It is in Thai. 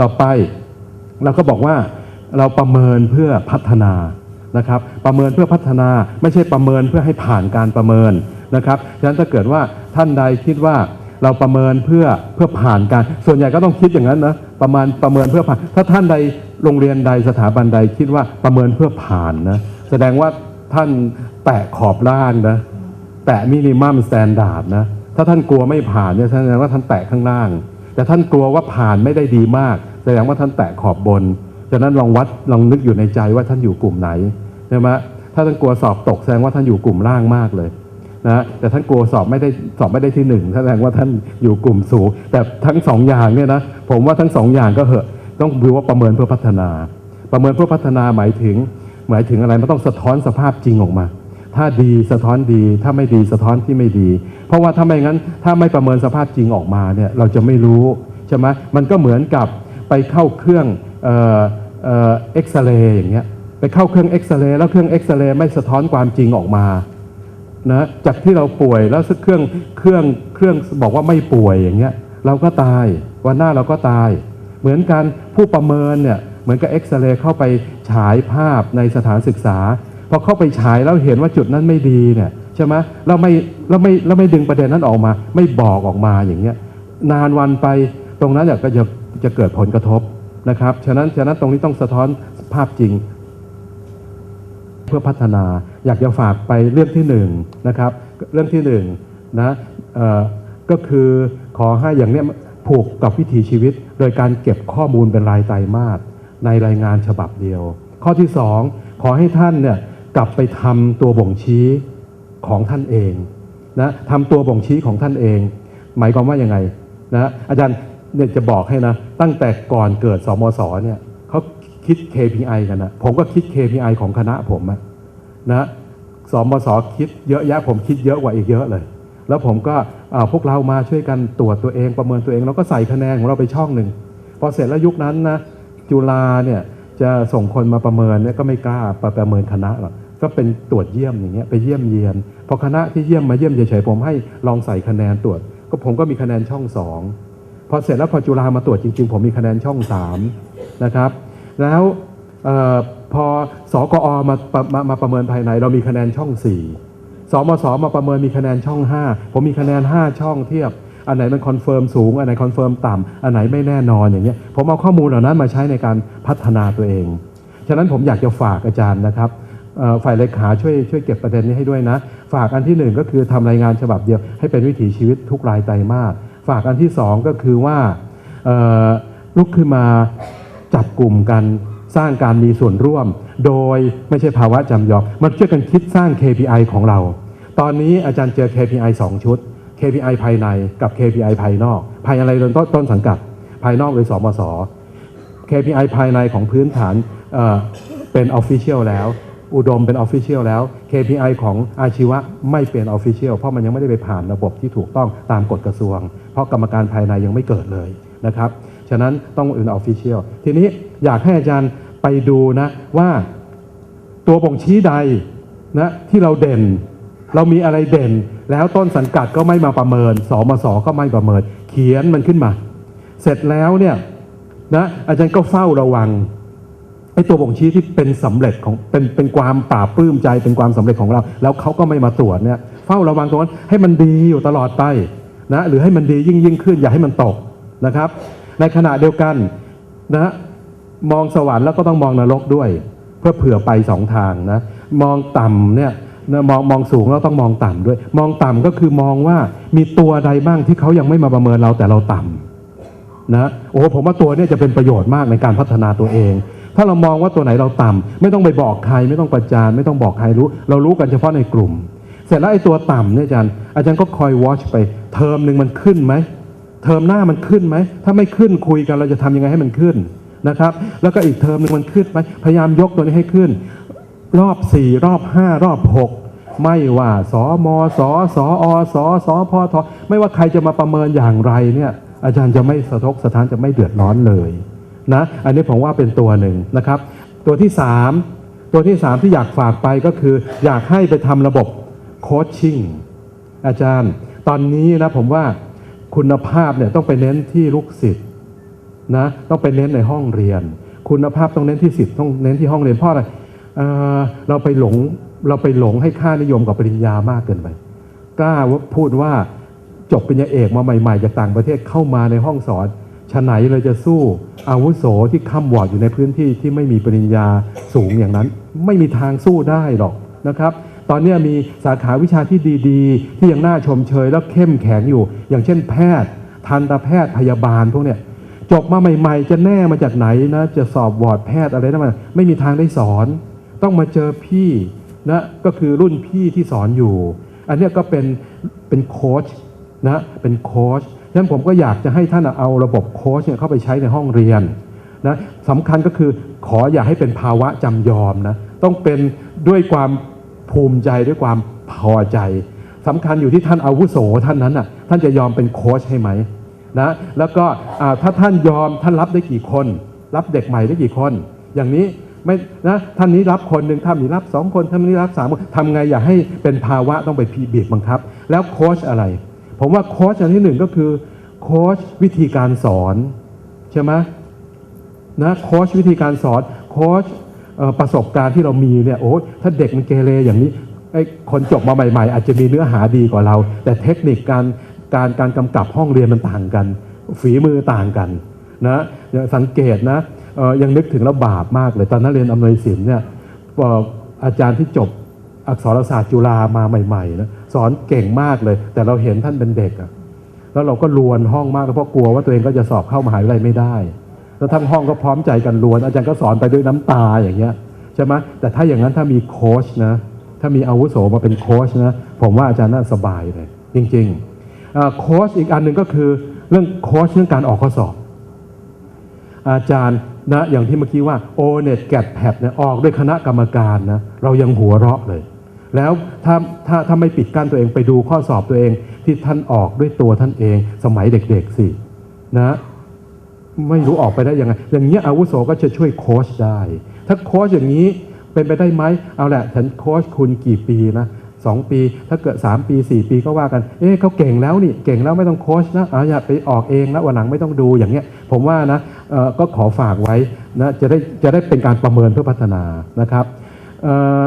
ต่อไปเราก็บอกว่าเราประเมินเพื่อพัฒนานะครับ ประเมินเพื่อพัฒนาไม่ใช่ประเมินเพื่อให้ผ่านการประเมินนะครับฉะนั้นถ้าเกิดว่าท่านใดคิดว่าเราประเมินเพื่อเพื่อผ่านการ ส่วนใหญ่ก็ต้องคิดอย่างนั้นนะประมาณประเมินเพื่อผ่าน ถ้าท่านใดโรงเรียนใดสถาบันใดคิดว่าประเมินเพื่อผ่านนะแสดงว่าท่านแตะขอบล่างนะแตะมินิมัมสแตนดาร์ดนะถ้าท่านกลัวไม่ผ่านเนี่ยแสดงว่าท่านแตะข้างล่าง แต่ท่านกลัวว่าผ่านไม่ได้ดีมากแสดงว่าท่านแตะขอบบนฉะนั้นลองวัดลองนึกอยู่ในใจว่าท่านอยู่กลุ่มไหนใช่ไหมถ้าท่านกลัวสอบตกแสดงว่าท่านอยู่กลุ่มล่างมากเลยนะแต่ท่านกลัวสอบไม่ได้สอบไม่ได้ที่หนึ่งแสดงว่าท่านอยู่กลุ่มสูง แต่ทั้งสองอย่างเนี่ยนะผมว่าทั้งสองอย่างก็เหอะต้องดูว่าประเมินเพื่อพัฒนา ประเมินเพื่อพัฒนาหมายถึง หมายถึงอะไรมันต้องสะท้อนสภาพจริงออกมา ถ้าดีสะท้อนดี ถ้าไม่ดีสะท้อนที่ไม่ดี เพราะว่าถ้าไม่งั้นถ้าไม่ประเมินสภาพจริงออกมาเนี่ยเราจะไม่รู้ใช่ไหมมันก็เหมือนกับไปเข้าเครื่องเอ็กซเรย์อย่างเงี้ยไปเข้าเครื่องเอ็กซเรย์แล้วเครื่องเอ็กซเรย์ไม่สะท้อนความจริงออกมานะจากที่เราป่วยแล้วเครื่องเครื่องเครื่องบอกว่าไม่ป่วยอย่างเงี้ยเราก็ตายวันหน้าเราก็ตาย เหมือนกันผู้ประเมินเนี่ยเหมือนกับเอ็กซเรย์เข้าไปฉายภาพในสถานศึกษา อเข้าไปฉายแล้วเห็นว่าจุดนั้นไม่ดีเนี่ยใช่ไหมเราไม่เราไม่เราไม่ดึงประเด็นนั้นออกมา ไม่บอกออกมาอย่างเงี้ยนานวันไปตรงนั้นเนี่ยก็จะจะเกิดผลกระทบนะครับฉะนั้นฉะนั้นตรงนี้ต้องสะท้อนภาพจริง เพื่อพัฒนาอยากจะฝากไปเรื่องที่หนึ่งนะครับ เรื่องที่หนึ่งนะก็คือขอให้อย่างเนี้ยผูกกับวิถีชีวิต โดยการเก็บข้อมูลเป็นรายไตรมาสในรายงานฉบับเดียว ข้อที่สองขอให้ท่านเนี่ย กลับไปทำตัวบ่งชี้ของท่านเองนะทำตัวบ่งชี้ของท่านเอง หมายความว่ายังไงนะอาจารย์เนี่ยจะบอกให้นะ ตั้งแต่ก่อนเกิดสมศเนี่ยเขาคิด KPI กันนะผมก็คิด KPI ของคณะผมะนะสมศคิดเยอะแยะผมคิดเยอะกว่าอีกเยอะเลย แล้วผมก็พวกเรามาช่วยกันตรวจตัวเองประเมินตัวเอง แล้วก็ใส่คะแนนของเราไปช่องหนึ่งพอเสร็จแล้วยุคนั้นนะจุฬาเนี่ยจะส่งคนมาประเมินเนี่ยก็ไม่กล้าประประเมินคณะหรอก ก็เป็นตรวจเยี่ยมอย่างเงี้ยไปเยี่ยมเยียนพอคณะที่เยี่ยมมาเยี่ยมเฉยๆผมให้ลองใส่คะแนนตรวจ ก็ผมก็มีคะแนนช่องสองพอเสร็จแล้วพอจุฬามาตรวจจริง ๆ ผมมีคะแนนช่องสามนะครับ แล้วออพอสกอมามามาประเมินภายใน เรามีคะแนนช่องสี่สมสมาประเมินมีคะแนนช่องห้าผมมีคะแนนห้าช่องเทียบอันไหนมันคอนเฟิร์มสูง อันไหนคอนเฟิร์มต่ำอันไหนไม่แน่นอนอย่างเงี้ยผมเอาข้อมูลเหล่านั้นมาใช้ในการพัฒนาตัวเอง ฉะนั้นผมอยากจะฝากอาจารย์นะครับ ฝ่ายเลขาช่วยช่วยเก็บประเด็นนี้ให้ด้วยนะ ฝากอันที่หนึ่งก็คือทำรายงานฉบับเดียวให้เป็นวิถีชีวิตทุกรายไตรมาสฝากอันที่สองก็คือว่าลุกขึ้นมาจับกลุ่มกันสร้างการมีส่วนร่วม โดยไม่ใช่ภาวะจำยอมมันช่วยกันคิดสร้าง KPI ของเรา ตอนนี้อาจารย์เจอ KPI 2 ชุด KPI ภายในกับ KPI ภายนอก ภายอะไรโดยต้นต้นสังกัด ภายนอกโดยสมศ KPI ภายในของพื้นฐานเเป็น Official แล้ว อุดมเป็น Official แล้ว KPI ของอาชีวะไม่เป็น Official เพราะมันยังไม่ได้ไปผ่านระบบที่ถูกต้องตามกฎกระทรวง เพราะกรรมการภายในยังไม่เกิดเลยนะครับ ฉะนั้นต้องเป็น Official ทีนี้อยากให้อาจารย์ไปดูนะว่าตัวบ่งชี้ใดนะที่เราเด่น เรามีอะไรเด่น แล้วต้นสังกัดก็ไม่มาประเมิน สมสก็ไม่ประเมิน เขียนมันขึ้นมา เสร็จแล้วเนี่ยนะอาจารย์ก็เฝ้าระวัง ไอ้ตัวบ่งชี้ที่เป็นสำเร็จของเป็นเป็นความปราบปลื้มใจเป็นความสำเร็จของเรา แล้วเขาก็ไม่มาตรวจเนี่ยเฝ้าระวังตรงนั้นให้มันดีอยู่ตลอดไปนะหรือให้มันดียิ่งยิ่งขึ้นอย่าให้มันตกนะครับ ในขณะเดียวกันนะมองสวรรค์แล้วก็ต้องมองนรกด้วย เพื่อเผื่อไปสองทางนะมองต่ำเนี่ยมองมองสูงแล้วต้องมองต่ำด้วย มองต่ำก็คือมองว่ามีตัวใดบ้างที่เขายังไม่มาประเมินเราแต่เราต่ำนะโอ้ผมว่าตัวเนี้จะเป็นประโยชน์มากในการพัฒนาตัวเอง ถ้าเรามองว่าตัวไหนเราต่ำไม่ต้องไปบอกใครไม่ต้องประจานไม่ต้องบอกใครรู้ เรารู้กันเฉพาะในกลุ่ม เสร็จแล้วไอ้ตัวต่ำเนี่ยอาจารย์อาจารย์ก็คอยวอชไป เทอมหนึ่งมันขึ้นไหมเทอมหน้ามันขึ้นไหมถ้าไม่ขึ้นคุยกันเราจะทำยังไงให้มันขึ้นนะครับ แล้วก็อีกเทอมหนึ่งมันขึ้นไหมพยายามยกตัวนี้ให้ขึ้น รอบ 4 รอบ 5 รอบ 6 ไม่ว่าสมสสอสสพทไม่ว่าใครจะมาประเมินอย่างไรเนี่ยอาจารย์จะไม่สะทกสะท้านจะไม่เดือดร้อนเลย นะอันนี้ผมว่าเป็นตัวหนึ่งนะครับ ตัวที่ 3 ตัวที่ 3 ที่อยากฝากไปก็คือ อยากให้ไปทำระบบโคชชิ่งอาจารย์ ตอนนี้นะผมว่าคุณภาพเนี่ยต้องไปเน้นที่ลูกศิษย์นะต้องไปเน้นในห้องเรียน คุณภาพต้องเน้นที่สิทธิ์ต้องเน้นที่ห้องเรียนเพราะอะไรเเราไปหลงเราไปหลงให้ค่านิยมกับปริญญามากเกินไปกล้าพูดว่าจบปริญญาเอกมาใหม่ ๆ จากต่างประเทศเข้ามาในห้องสอน ฉไหนเราจะสู้อาวุโสที่ข้ามวอดอยู่ในพื้นที่ที่ไม่มีปริญญาสูงอย่างนั้น ไม่มีทางสู้ได้หรอกนะครับ ตอนนี้มีสาขาวิชาที่ดีๆ ที่ยังน่าชมเชยแล้วเข้มแข็งอยู่ อย่างเช่นแพทย์ ทันตแพทย์พยาบาลพวกเนี้ยจบมาใหม่ๆ จะแน่มาจากไหนนะ จะสอบวอร์ดแพทย์อะไรนั่นมันไม่มีทางได้สอน ต้องมาเจอพี่นะก็คือรุ่นพี่ที่สอนอยู่ อันนี้ก็เป็นเป็นโค้ชนะเป็นโค้ช ฉะนั้นผมก็อยากจะให้ท่านเอาระบบโค้ชเนี่ยเข้าไปใช้ในห้องเรียนนะสำคัญก็คือขออย่าให้เป็นภาวะจำยอมนะต้องเป็นด้วยความภูมิใจด้วยความพอใจสำคัญอยู่ที่ท่านอาวุโสท่านนั้นน่ะท่านจะยอมเป็นโค้ชให้ไหมนะแล้วก็ถ้าท่านยอมท่านรับได้กี่คน รับเด็กใหม่ได้กี่คน อย่างนี้ไม่นะท่านนี้รับคนหนึ่งท่านนี้รับสองคนท่านนี้รับสามคนทำไงอย่าให้เป็นภาวะต้องไปพีบีบบังคับ แล้วโค้ชอะไร ผมว่าโค้ชอันที่หนึ่งก็คือโค้ชวิธีการสอนใช่ไหมนะโค้ชวิธีการสอนโค้ชประสบการณ์ที่เรามีเนี่ยโอ้ยถ้าเด็กมันเกเรอย่างนี้ไอ้คนจบมาใหม่ๆ อาจจะมีเนื้อหาดีกว่าเรา แต่เทคนิคการการการกำกับห้องเรียนมันต่างกัน ฝีมือต่างกันนะสังเกตนะยังนึกถึงแล้วบาปมากเลย ตอนนั้นเรียนอำนวยศิลป์เนี่ยเอ่ออาจารย์ที่จบ อักษรศาสตร์จุฬามาใหม่ๆนะสอนเก่งมากเลย แต่เราเห็นท่านเป็นเด็กอะแล้วเราก็ลวนห้องมากเพราะกลัวว่าตัวเองก็จะสอบเข้ามหาวิทยาลัยไม่ได้ แล้วทั้งห้องก็พร้อมใจกันลวน อาจารย์ก็สอนไปด้วยน้ำตาอย่างเงี้ยใช่ไหมแต่ถ้าอย่างนั้นถ้ามีโค้ชนะ ถ้ามีอาวุโสมาเป็นโค้ชนะ ผมว่าอาจารย์น่าสบายเลย จริงๆโค้ชอีกอันหนึ่งก็คือเรื่องโค้ชเรื่องการออกข้อสอบ อาจารย์นะอย่างที่เมื่อกี้ว่าโอเน็ตแกดแพดเนี่ยออกด้วยคณะกรรมการนะเรายังหัวเราะเลย แล้วถ้าถ้าถ้าไม่ปิดกั้นตัวเองไปดูข้อสอบตัวเองที่ท่านออกด้วยตัวท่านเอง สมัยเด็กๆสินะไม่รู้ออกไปได้ยังไง อย่างเงี้ยอาวุโสก็จะช่วยโค้ชได้ ถ้าโค้ชอย่างนี้เป็นไปได้ไหมเอาแหละฉันโค้ชคุณกี่ปีนะสองปี ถ้าเกิด3ปี4ปีก็ว่ากัน เอ๊ะเขาเก่งแล้วนี่ เก่งแล้วไม่ต้องโค้ชนะเอาอย่าไปออกเองนะวันหลังไม่ต้องดูอย่างเงี้ย ผมว่านะเออก็ขอฝากไว้นะจะได้จะได้เป็นการประเมินเพื่อพัฒนานะครับเออ